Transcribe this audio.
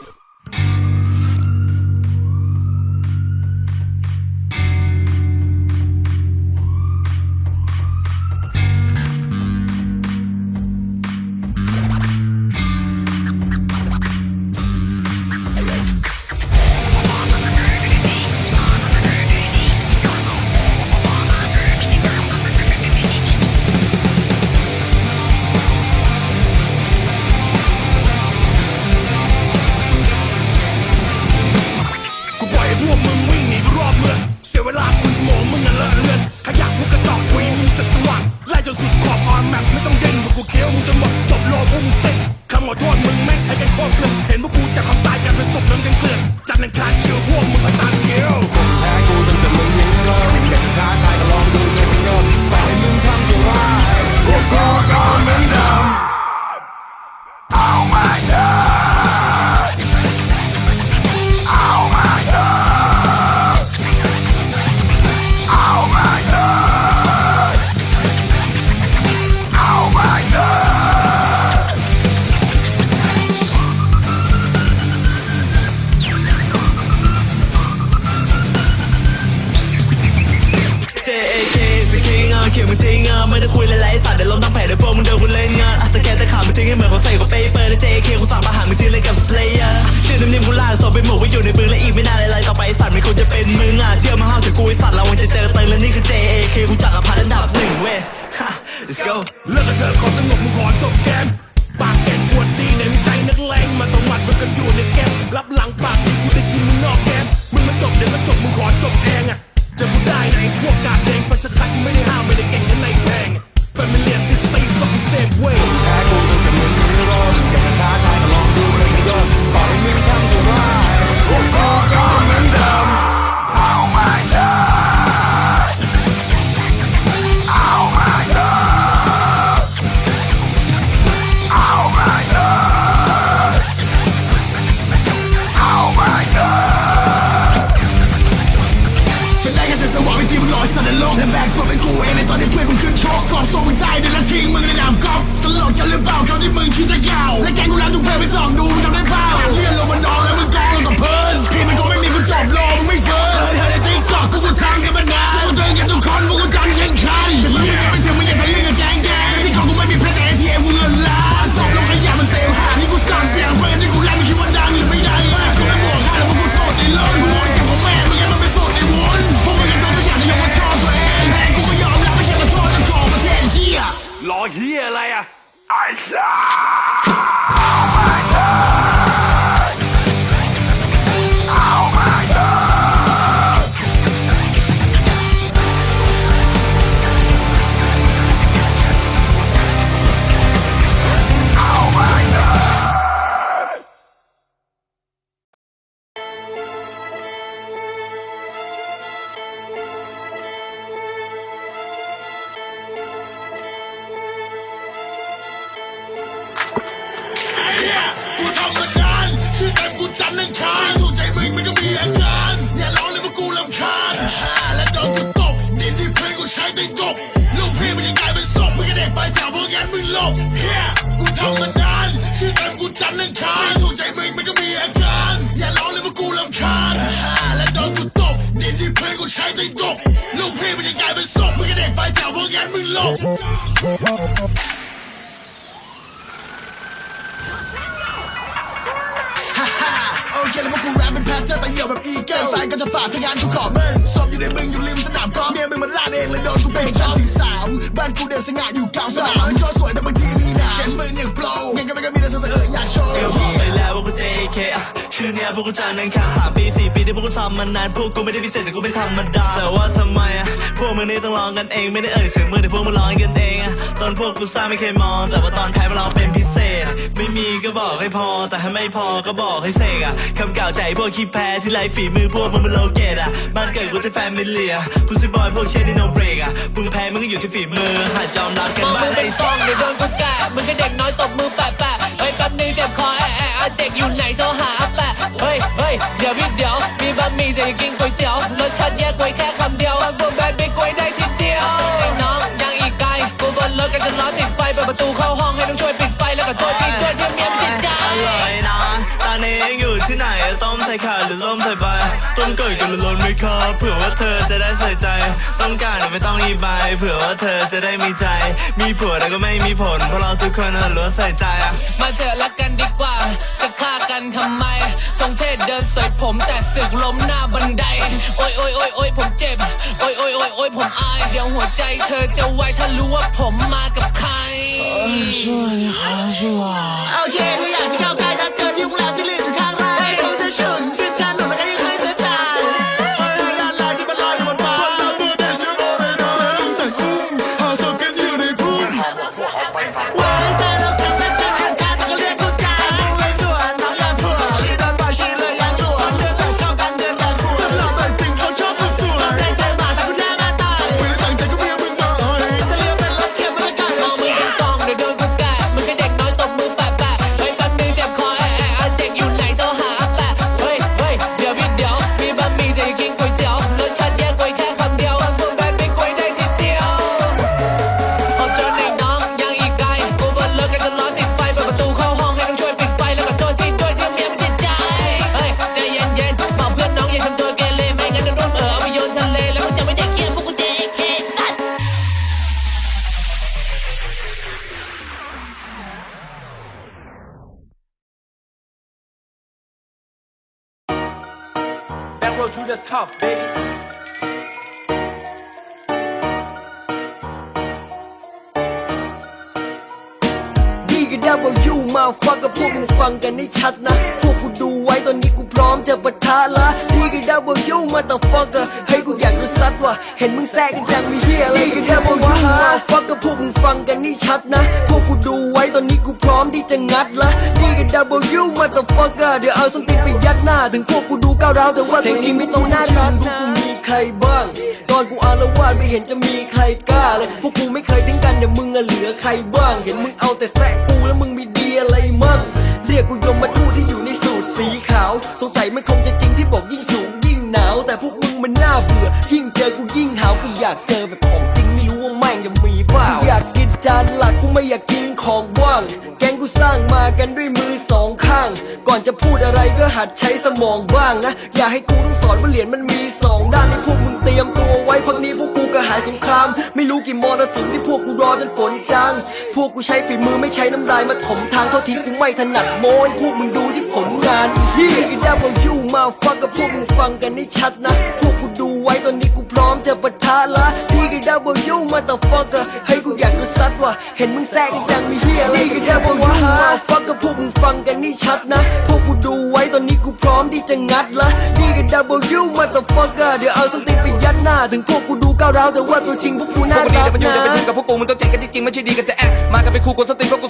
you JAK สกิงอะเขียนมึงทิ้งอะไม่ได้คุยเลยไรสัตว์เดี๋ยวล้มทั้งแผงเดี๋ยวพวกมึงเดินกูเล่นงานอะแต่แกต่ขามึงทิ้งให้เหมือนเขาใส่กับเปเปอร์ใน JAK กูสั่งมาหามึงจีเลยกับ Slayer ชื่อนิ่มๆกูล่าศพไปหมกไว้อยู่ในปืนและอีกไม่นานอะไรต่อไปสัตว์ไม่ควรจะเป็นมึงอะเชื่อมาห้าวถึงกูไอสัตว์เราวันจะเจอเติงและนี่คือ JAK กูจักรพันอันดับหนึ่งเว้ยฮะ Let's go เป็นกูเองในตอนที่เพื่อนมึงขึ้นชกกอบส่งมึงตายเดินละทิ้งมึงในนามกอบสลดกันหรือเปล่าคำที่มึงคิดจะยาวและแกงกูแล้วถูกเพลไปส่องดูมึงทำได้เปล่า รอเฮียอะไรอะไอ้สัา กูทำมานานชื่อเต็มกูจันทร์อังคารถูกใจมึงมันก็มีอาการอย่าร้องเลยว่ากูลำคาญและโดนกูตบดินที่เพื้นกูใช้ตีกบลูกพี่มันจะกลายเป็นศพมึงก็เด็กไปแถวพวกงั้นมึงหลบ เคแล้วพวกกูแรปเป็นแพทเทิร์นไปเหี่ยวแบบอีเกิลแฟนก็จะปาดทงานกูขอเบิ้ลศพอยู่ในมึงอยู่ริมสนามกอล์ฟเมียมึงมันราดเองเลยโดนกูเบรกชั้นที่สามบ้านกูเดินสง่าอยู่กลางสนามมันก็สวยแต่บางทีมีหนามเขียนมืออย่างโปรยังก็ไม่ก็มีแต่เธอเอออยากโชว์ก็บอกไปแล้วว่ากู JK ชื่อเนี้ยพวกกูจานนังคารสามปีสี่ปีที่พวกกูทำมานนานพวกกูไม่ได้พิเศษแต่กูไม่ธรรมดาแต่ว่าทำไมอะพวกมึงนี่ต้องลองกันเองไม่ได้เอ่ยเสียงมือแต่พวกมึงร้องกันเองอะตอนพวกกูสร้างไม่เคยมอง แต่ว่าตอนท้ายมันลองเป็นพิเศษ ไม่มีก็บอกให้พอ แต่ถ้าไม่พอก็บอกให้เสกอะคำกล่าวใจพวกขี้แพ้ที่ไรฝีมือพวกมึงมันโลเกตอะบ้านเกิดกูที่แฟมิเลียกูซิบอยพวกเชนที่โนเบรกอะมึงแพ้มึงก็อยู่ที่ฝีมือหัดยอมรับกันมองบ้ามึงงไอ้เป็นสัช่องเดี๋ยวโดนกูแกะมึงก็เด็กน้อยตบมือแปะแปะเฮ้ยแป๊บนึงเจ็บคอแอะแอะเด็กอยู่ไหนโทร ส่ขาหรือล่มใส่ใบต้มเกิดกันล้นไม่คอเผื่อว่าเธอจะได้ใส่ใจ ต้องการแต่ไม่ต้องรีบายเผื่อว่าเธอจะได้มีใจ มีผัวแต่ก็ไม่มีผลเพราะเราทุกคนน่ะล้วนใส่ใจอะมาเจอรักกันดีกว่า จะฆ่ากันทำไมทรงเทศเดินเสยผมแต่สึกล้มหน้าบันได โอ้ยโอ้ยโอ้ยโอ้ยผมเจ็บ โอ้ยโอ้ยโอ้ยโอ้ยผมอาย เดี๋ยวหัวใจเธอจะวายถ้ารู้ว่าผมมากับใครโอเคกูอยากจะเข้า the top baby ดีกับดับเบิลยูมาฟังกับพวกมึงฟังกันให้ชัดนะ พวกกูดูไว้ตอนนี้กูพร้อมจะปะทะละดีกับดับเบิลยูมาแต่ฟังกันให้กูอยากรู้ซัดว่าเห็นมึงแทรกกันจังมีเฮียอะไรดีกับดับเบิลยูมาฟังกับพวกมึงฟังกันให้ชัดนะ พวกกูดูไว้ตอนนี้กูพร้อมที่จะงัดละดีกับดับเบิลยูมาแต่ฟังกันเดี๋ยวเอาส้นตีนไปยัดหน้า ถึงพวกกูดูก้าวร้าวแต่ว่าตัวจริงไม่ต้องหน้าชัดพวกกูมีใครบ้าง อนกูอารวาสไม่เห็นจะมีใครกล้าเลย พวกกูไม่เคยทิ้งกันเดี๋ยวมึงอะเหลือใครบ้าง เห็นมึงเอาแต่แซะกูแล้วมึงมีดีอะไรมั่ง เรียกกูยมมาทูตที่อยู่ในสูตรสีขาว สงสัยมันคงจะจริงที่บอกยิ่งสูงยิ่งหนาว แต่พวกมึงมันน่าเบื่อ ยิ่งเจอกูยิ่งหาวกูอยากเจอแบบของจริงไม่รู้ว่าแม่งจะมีเปล่ากูอยากกินจานหลักกูไม่อยากกินของว่าง กงกูสร้างมากันด้วยมือสองข้าง ก่อนจะพูดอะไรก็หัดใช้สมองบ้างนะ อย่าให้กูต้องสอนว่าเหรียญมันมีสองด้านให้พวกมึงเตรียมตัวไว้พักนี้พวกกูก็หายสงคราม ไม่รู้กี่มรสุมที่พวกกูรอจนฝนจางพวกกูใช้ฝีมือไม่ใช้น้ำลายมาถมทางโทษทีกูไม่ถนัดโม้ยพวกมึงดูที่ผลงานอีเหี้กันดับเบิลยูมาฟังกับพวกมึงฟังกันให้ชัดนะ พวกกู ว้ตอนนี้กูพร้อมจะปะทะละพี่กันดับเบิลยูมาแต่ฟังกันให้กูอยากรู้ซัดว่าเห็นมึงแทรกกันจังมีเฮียอะไรกันดับเบิลยูมาฟังกับพวกมึงฟังกันให้ชัดนะ พวกกูดูไว้ตอนนี้กูพร้อมที่จะงัดละนี่กันดับเบิลยูมาแต่ฟังกันเดี๋ยวเอาสตีนไปยัดหน้า ถึงพวกกูดูก้าวร้าวแต่ว่าตัวจริงพวกกูน่ากกูดีรัแต่กมันอยู่นะแต่มันยูกับพวกกูมึงต้องเจ๋งกันจริงๆไม่ใช่ดีกันจะแอบมากันเป็นคู่คนสติพวกกู